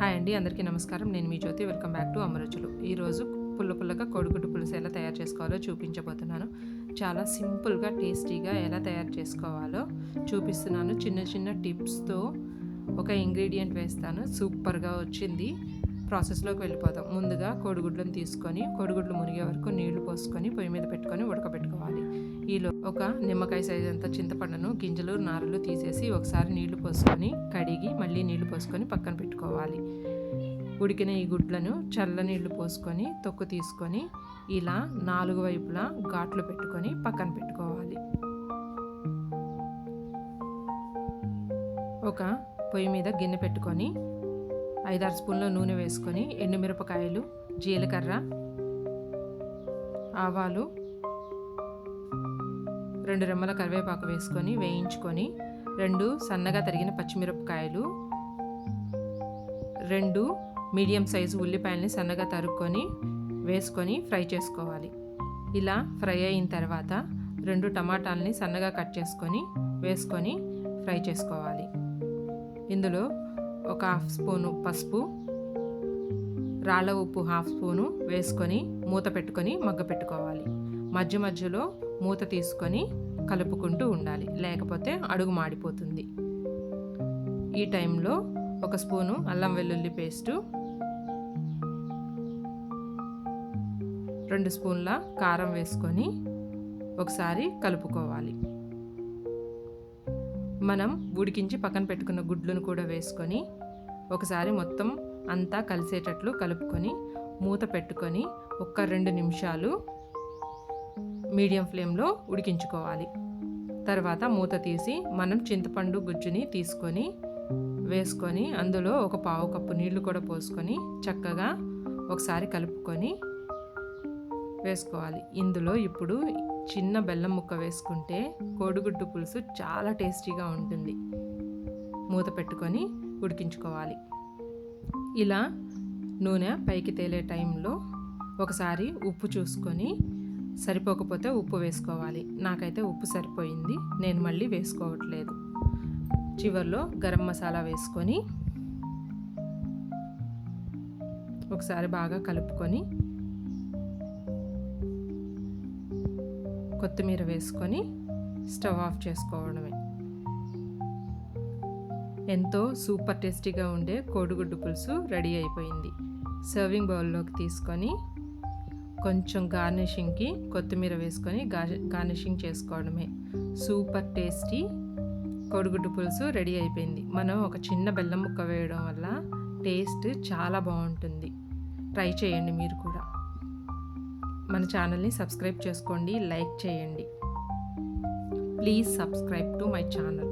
Hi అండి అందరికీ నమస్కారం. నేను మీ Jyothi. Welcome back to Amaruchulu. ఈరోజు పుల్ల పుల్లగా కొడుకుడు పులుసు ఎలా తయారు చేసుకోవాలో చూపించబోతున్నాను. చాలా సింపుల్గా టేస్టీగా ఎలా తయారు చేసుకోవాలో చూపిస్తున్నాను. చిన్న చిన్న టిప్స్తో ఒక ఇంగ్రీడియంట్ వేస్తాను. సూపర్గా వచ్చింది. ప్రాసెస్లోకి వెళ్ళిపోదాం ముందుగా కోడిగుడ్లను తీసుకొని కోడిగుడ్లు మునిగే వరకు నీళ్ళు పోసుకొని పొయ్యి మీద పెట్టుకొని ఉడకబెట్టుకోవాలి. ఈలో ఒక నిమ్మకాయ సైజ్ అంత చింతపండును గింజలు నారలు తీసేసి ఒకసారి నీళ్ళు పోసుకొని కడిగి మళ్ళీ నీళ్ళు పోసుకొని పక్కన పెట్టుకోవాలి. ఉడికిన ఈ గుడ్లను చల్ల నీళ్ళు పోసుకొని తొక్కు తీసుకొని ఇలా నాలుగు వైపులా ఘాట్లు పెట్టుకొని పక్కన పెట్టుకోవాలి. ఒక పొయ్యి మీద గిన్నె పెట్టుకొని ఐదారు స్పూన్ల నూనె వేసుకొని ఎండుమిరపకాయలు జీలకర్ర ఆవాలు రెండు రెమ్మల కరివేపాకు వేసుకొని వేయించుకొని రెండు సన్నగా తరిగిన పచ్చిమిరపకాయలు రెండు మీడియం సైజు ఉల్లిపాయలని సన్నగా తరుక్కొని వేసుకొని ఫ్రై చేసుకోవాలి. ఇలా ఫ్రై అయిన తర్వాత రెండు టమాటాలని సన్నగా కట్ చేసుకొని వేసుకొని ఫ్రై చేసుకోవాలి. ఇందులో ఒక హాఫ్ స్పూను పసుపు రాళ్ళ ఉప్పు హాఫ్ స్పూను వేసుకొని మూత పెట్టుకొని మగ్గ పెట్టుకోవాలి. మధ్య మధ్యలో మూత తీసుకొని కలుపుకుంటూ ఉండాలి. లేకపోతే అడుగు మాడిపోతుంది. ఈ టైంలో ఒక స్పూను అల్లం వెల్లుల్లి పేస్టు రెండు స్పూన్ల కారం వేసుకొని ఒకసారి కలుపుకోవాలి. మనం ఉడికించి పక్కన పెట్టుకున్న గుడ్లను కూడా వేసుకొని ఒకసారి మొత్తం అంతా కలిసేటట్లు కలుపుకొని మూత పెట్టుకొని ఒక్క రెండు నిమిషాలు మీడియం ఫ్లేమ్లో ఉడికించుకోవాలి. తర్వాత మూత తీసి మనం చింతపండు గుజ్జుని తీసుకొని వేసుకొని అందులో ఒక పావు కప్పు నీళ్ళు కూడా పోసుకొని చక్కగా ఒకసారి కలుపుకొని వేసుకోవాలి. ఇందులో ఇప్పుడు చిన్న బెల్లం ముక్క వేసుకుంటే కోడిగుడ్డు పులుసు చాలా టేస్టీగా ఉంటుంది. మూత పెట్టుకొని ఉడికించుకోవాలి. ఇలా నూనె పైకి తేలే టైంలో ఒకసారి ఉప్పు చూసుకొని సరిపోకపోతే ఉప్పు వేసుకోవాలి. నాకైతే ఉప్పు సరిపోయింది. నేను మళ్ళీ వేసుకోవట్లేదు. చివరిలో గరం మసాలా వేసుకొని ఒకసారి బాగా కలుపుకొని కొత్తిమీర వేసుకొని స్టవ్ ఆఫ్ చేసుకోవడమే. ఎంతో సూపర్ టేస్టీగా ఉండే కోడిగుడ్డు పులుసు రెడీ అయిపోయింది. సర్వింగ్ బౌల్లోకి తీసుకొని కొంచెం గార్నిషింగ్కి కొత్తిమీర వేసుకొని గార్నిషింగ్ చేసుకోవడమే. సూపర్ టేస్టీ కోడిగుడ్డు పులుసు రెడీ అయిపోయింది. మనం ఒక చిన్న బెల్లం ముక్క వేయడం వల్ల టేస్ట్ చాలా బాగుంటుంది. ట్రై చేయండి మీరు కూడా. మన ఛానల్ని సబ్స్క్రైబ్ చేసుకోండి లైక్ చేయండి. Please subscribe to my channel.